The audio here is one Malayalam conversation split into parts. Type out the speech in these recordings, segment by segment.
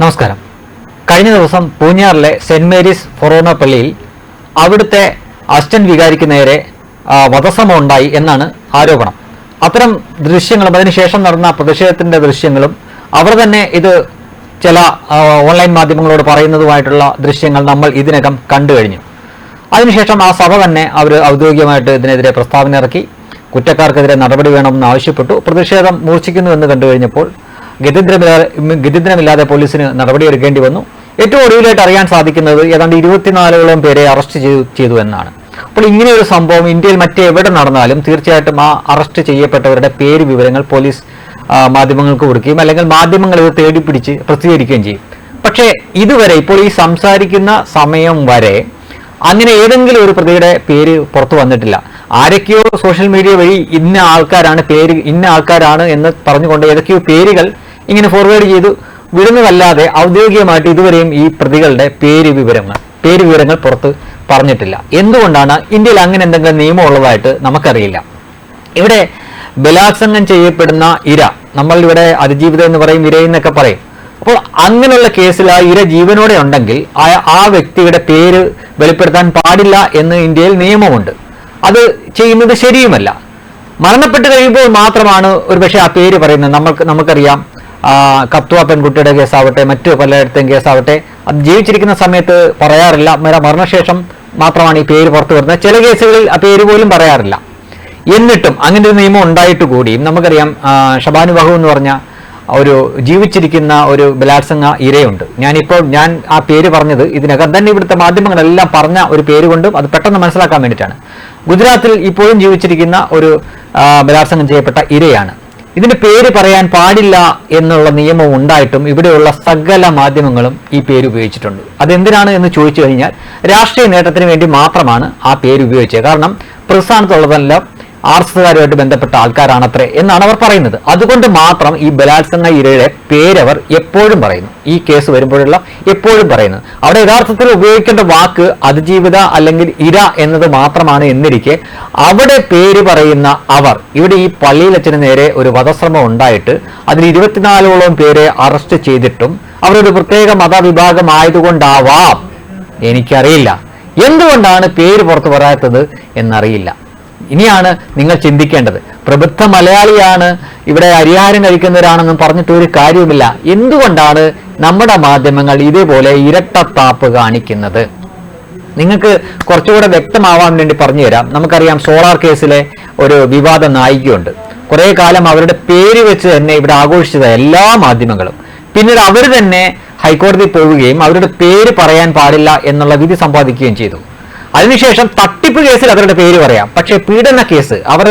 നമസ്കാരം. കഴിഞ്ഞ ദിവസം പൂഞ്ഞാറിലെ സെന്റ് മേരീസ് ഫൊറോണ പള്ളിയിൽ അവിടുത്തെ അസ്റ്റൻ വികാരിക്ക് നേരെ വധശ്രമം ഉണ്ടായി എന്നാണ് ആരോപണം. അത്തരം ദൃശ്യങ്ങളും അതിനുശേഷം നടന്ന പ്രതിഷേധത്തിന്റെ ദൃശ്യങ്ങളും അവർ തന്നെ ഇത് ചില ഓൺലൈൻ മാധ്യമങ്ങളോട് പറയുന്നതുമായിട്ടുള്ള ദൃശ്യങ്ങൾ നമ്മൾ ഇതിനകം കണ്ടു കഴിഞ്ഞു. അതിനുശേഷം ആ സഭ തന്നെ അവർ ഔദ്യോഗികമായിട്ട് ഇതിനെതിരെ പ്രസ്താവന ഇറക്കി. കുറ്റക്കാർക്കെതിരെ നടപടി വേണമെന്ന് ആവശ്യപ്പെട്ടു. പ്രതിഷേധം മൂർച്ഛിക്കുന്നുവെന്ന് കണ്ടു കഴിഞ്ഞപ്പോൾ ഗതിദ്രമില്ലാതെ ഗതിദ്രമില്ലാതെ പോലീസിന് നടപടിയെടുക്കേണ്ടി വന്നു. ഏറ്റവും ഒടുവിലായിട്ട് അറിയാൻ സാധിക്കുന്നത് ഏതാണ്ട് ഇരുപത്തിനാലോളം പേരെ അറസ്റ്റ് ചെയ്തു ചെയ്തു എന്നാണ്. അപ്പോൾ ഇങ്ങനെ ഒരു സംഭവം ഇന്ത്യയിൽ മറ്റെവിടെ നടന്നാലും തീർച്ചയായിട്ടും ആ അറസ്റ്റ് ചെയ്യപ്പെട്ടവരുടെ പേര് വിവരങ്ങൾ പോലീസ് മാധ്യമങ്ങൾക്ക് കൊടുക്കുകയും അല്ലെങ്കിൽ മാധ്യമങ്ങൾ ഇത് തേടി പിടിച്ച് പ്രസിദ്ധീകരിക്കുകയും ചെയ്യും. പക്ഷേ ഇതുവരെ ഇപ്പോൾ ഈ സംസാരിക്കുന്ന സമയം വരെ അങ്ങനെ ഏതെങ്കിലും ഒരു പ്രതിയുടെ പേര് പുറത്തു വന്നിട്ടില്ല. ആരൊക്കെയോ സോഷ്യൽ മീഡിയ വഴി ഇന്ന ആൾക്കാരാണ് പേര് ഇന്ന ആൾക്കാരാണ് എന്ന് പറഞ്ഞുകൊണ്ട് ഏതൊക്കെയോ പേരുകൾ ഇങ്ങനെ ഫോർവേഡ് ചെയ്തു. വിടുന്നതല്ലാതെ ഔദ്യോഗികമായിട്ട് ഇതുവരെയും ഈ പ്രതികളുടെ പേര് വിവരങ്ങൾ പേര് വിവരങ്ങൾ പുറത്ത് പറഞ്ഞിട്ടില്ല. എന്തുകൊണ്ടാണ് ഇന്ത്യയിൽ അങ്ങനെ എന്തെങ്കിലും നിയമം ഉള്ളതായിട്ട് നമുക്കറിയില്ല? ഇവിടെ ബലാത്സംഗം ചെയ്യപ്പെടുന്ന ഇര നമ്മൾ ഇവിടെ അതിജീവിതം എന്ന് പറയും ഇര എന്നൊക്കെ പറയും. അപ്പോൾ അങ്ങനെയുള്ള കേസിൽ ആ ഇര ജീവനോടെ ഉണ്ടെങ്കിൽ ആ ആ വ്യക്തിയുടെ പേര് വെളിപ്പെടുത്താൻ പാടില്ല എന്ന് ഇന്ത്യയിൽ നിയമമുണ്ട്. അത് ചെയ്യുന്നത് ശരിയുമല്ല. മരണപ്പെട്ട് കഴിയുമ്പോൾ മാത്രമാണ് ഒരുപക്ഷെ ആ പേര് പറയുന്നത്. നമ്മൾക്ക് നമുക്കറിയാം. ആ, കത്വ പെൺകുട്ടിയുടെ കേസാവട്ടെ മറ്റു പലയിടത്തെയും കേസാവട്ടെ അത് ജീവിച്ചിരിക്കുന്ന സമയത്ത് പറയാറില്ല. മര- മരണശേഷം മാത്രമാണ് ഈ പേര് പുറത്തു വരുന്നത്. ചില കേസുകളിൽ ആ പേര് പോലും പറയാറില്ല. എന്നിട്ടും അങ്ങനെ ഒരു നിയമം ഉണ്ടായിട്ട് കൂടിയും നമുക്കറിയാം ആ, ഷബാനു ബഹു എന്ന് പറഞ്ഞ ഒരു ജീവിച്ചിരിക്കുന്ന ഒരു ബലാത്സംഗ ഇരയുണ്ട്. ഞാനിപ്പോൾ ഞാൻ ആ പേര് പറഞ്ഞത് ഇതിനകം തന്നെ ഇവിടുത്തെ മാധ്യമങ്ങളെല്ലാം പറഞ്ഞ ഒരു പേര് കൊണ്ടും അത് പെട്ടെന്ന് മനസ്സിലാക്കാൻ വേണ്ടിയിട്ടാണ്. ഗുജറാത്തിൽ ഇപ്പോഴും ജീവിച്ചിരിക്കുന്ന ഒരു ബലാത്സംഗം ചെയ്യപ്പെട്ട ഇരയാണ്. ഇതിന്റെ പേര് പറയാൻ പാടില്ല എന്നുള്ള നിയമം ഉണ്ടായിട്ടും ഇവിടെയുള്ള സകല മാധ്യമങ്ങളും ഈ പേര് ഉപയോഗിച്ചിട്ടുണ്ട്. അതെന്തിനാണ് എന്ന് ചോദിച്ചു കഴിഞ്ഞാൽ രാഷ്ട്രീയ നേട്ടത്തിന് വേണ്ടി മാത്രമാണ് ആ പേര് ഉപയോഗിച്ചത്. കാരണം പ്രസ്ഥാനത്തുള്ളതെല്ലാം ആർ എസ് എസുകാരുമായിട്ട് ബന്ധപ്പെട്ട ആൾക്കാരാണത്രേ എന്നാണ് അവർ പറയുന്നത്. അതുകൊണ്ട് മാത്രം ഈ ബലാത്സംഗ ഇരയുടെ പേരവർ എപ്പോഴും പറയുന്നു. ഈ കേസ് വരുമ്പോഴുള്ള എപ്പോഴും പറയുന്നത്. അവിടെ യഥാർത്ഥത്തിൽ ഉപയോഗിക്കേണ്ട വാക്ക് അതിജീവിത അല്ലെങ്കിൽ ഇര എന്നത് മാത്രമാണ് എന്നിരിക്കെ അവിടെ പേര് പറയുന്ന അവർ ഇവിടെ ഈ പള്ളിയിലച്ചന് നേരെ ഒരു വധശ്രമം ഉണ്ടായിട്ട് അതിൽ ഇരുപത്തിനാലോളം പേരെ അറസ്റ്റ് ചെയ്തിട്ടും അവരൊരു പ്രത്യേക മതവിഭാഗം ആയതുകൊണ്ടാവാം എനിക്കറിയില്ല. എന്തുകൊണ്ടാണ് പേര് പുറത്തു പറയാത്തത് എന്നറിയില്ല. ഇനിയാണ് നിങ്ങൾ ചിന്തിക്കേണ്ടത്. പ്രബുദ്ധ മലയാളിയാണ് ഇവിടെ അരിഹാരം കഴിക്കുന്നവരാണെന്നും പറഞ്ഞിട്ട് ഒരു കാര്യവുമില്ല. എന്തുകൊണ്ടാണ് നമ്മുടെ മാധ്യമങ്ങൾ ഇതേപോലെ ഇരട്ടത്താപ്പ് കാണിക്കുന്നത്? നിങ്ങൾക്ക് കുറച്ചുകൂടെ വ്യക്തമാവാൻ വേണ്ടി പറഞ്ഞു തരാം നമുക്കറിയാം സോളാർ കേസിലെ ഒരു വിവാദ നായികയുണ്ട്. കുറെ കാലം അവരുടെ പേര് വെച്ച് തന്നെ ഇവിടെ ആഘോഷിച്ചത് എല്ലാ മാധ്യമങ്ങളും. പിന്നീട് അവർ തന്നെ ഹൈക്കോടതി പോവുകയും അവരുടെ പേര് പറയാൻ പാടില്ല എന്നുള്ള വിധി സമ്പാദിക്കുകയും ചെയ്തു. അതിനുശേഷം തട്ടിപ്പ് കേസിൽ അവരുടെ പേര് പറയാം. പക്ഷേ പീഡന കേസ് അവർ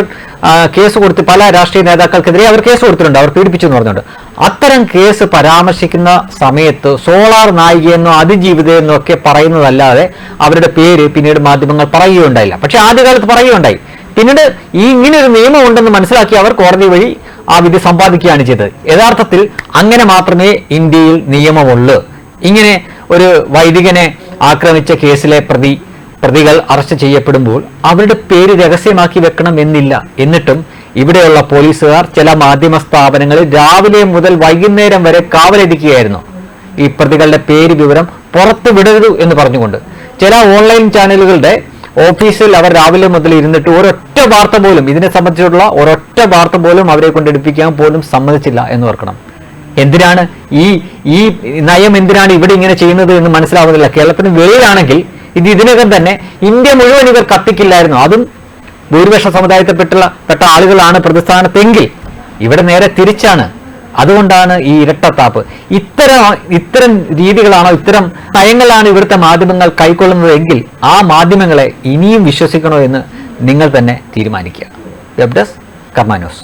കേസ് കൊടുത്ത് പല രാഷ്ട്രീയ നേതാക്കൾക്കെതിരെ അവർ കേസ് കൊടുത്തിട്ടുണ്ട്. അവർ പീഡിപ്പിച്ചു എന്ന് പറഞ്ഞിട്ടുണ്ട് അത്തരം കേസ് പരാമർശിക്കുന്ന സമയത്ത് സോളാർ നായികയെന്നോ അതിജീവിതയെന്നോ ഒക്കെ പറയുന്നതല്ലാതെ അവരുടെ പേര് പിന്നീട് മാധ്യമങ്ങൾ പറയുകയുണ്ടായില്ല. പക്ഷേ ആദ്യകാലത്ത് പറയുകയുണ്ടായി. പിന്നീട് ഈ ഇങ്ങനെ ഒരു നിയമം ഉണ്ടെന്ന് മനസ്സിലാക്കി അവർ കോടതി വഴി ആ വിധി സമ്പാദിക്കുകയാണ് ചെയ്തത്. യഥാർത്ഥത്തിൽ അങ്ങനെ മാത്രമേ ഇന്ത്യയിൽ നിയമമുള്ളൂ. ഇങ്ങനെ ഒരു വൈദികനെ ആക്രമിച്ച കേസിലെ പ്രതി പ്രതികൾ അറസ്റ്റ് ചെയ്യപ്പെടുമ്പോൾ അവരുടെ പേര് രഹസ്യമാക്കി വെക്കണം എന്നില്ല എന്നിട്ടും ഇവിടെയുള്ള പോലീസുകാർ ചില മാധ്യമ സ്ഥാപനങ്ങളിൽ രാവിലെ മുതൽ വൈകുന്നേരം വരെ കാവലിരിക്കുകയായിരുന്നു ഈ പ്രതികളുടെ പേര് വിവരം പുറത്തു വിടരുത് എന്ന് പറഞ്ഞുകൊണ്ട് ചില ഓൺലൈൻ ചാനലുകളുടെ ഓഫീസിൽ അവർ രാവിലെ മുതൽ ഇരുന്നിട്ട് ഒരൊറ്റ വാർത്ത പോലും ഇതിനെ സംബന്ധിച്ചുള്ള ഒരൊറ്റ വാർത്ത പോലും അവരെ കൊണ്ടെടുപ്പിക്കാൻ പോലും സമ്മതിച്ചില്ല എന്ന് ഓർക്കണം. എന്തിനാണ് ഈ ഈ നയം എന്തിനാണ് ഇവിടെ ഇങ്ങനെ ചെയ്യുന്നത് എന്ന് മനസ്സിലാവുന്നില്ല. കേരളത്തിന് വെളിയിലാണെങ്കിൽ ഇത് ഇതിനകം തന്നെ ഇന്ത്യ മുഴുവൻ ഇവർ കത്തിക്കില്ലായിരുന്നു. അതും ഭൂരിപക്ഷ സമുദായത്തിൽപ്പെട്ടുള്ള പെട്ട ആളുകളാണ് പ്രതിസ്ഥാനത്തെങ്കിൽ ഇവിടെ നേരെ തിരിച്ചാണ്. അതുകൊണ്ടാണ് ഈ ഇരട്ടത്താപ്പ്. ഇത്തരം ഇത്തരം രീതികളാണോ ഇത്തരം നയങ്ങളാണ് ഇവിടുത്തെ മാധ്യമങ്ങൾ കൈക്കൊള്ളുന്നതെങ്കിൽ ആ മാധ്യമങ്ങളെ ഇനിയും വിശ്വസിക്കണോ എന്ന് നിങ്ങൾ തന്നെ തീരുമാനിക്കുക. Web desk Karma news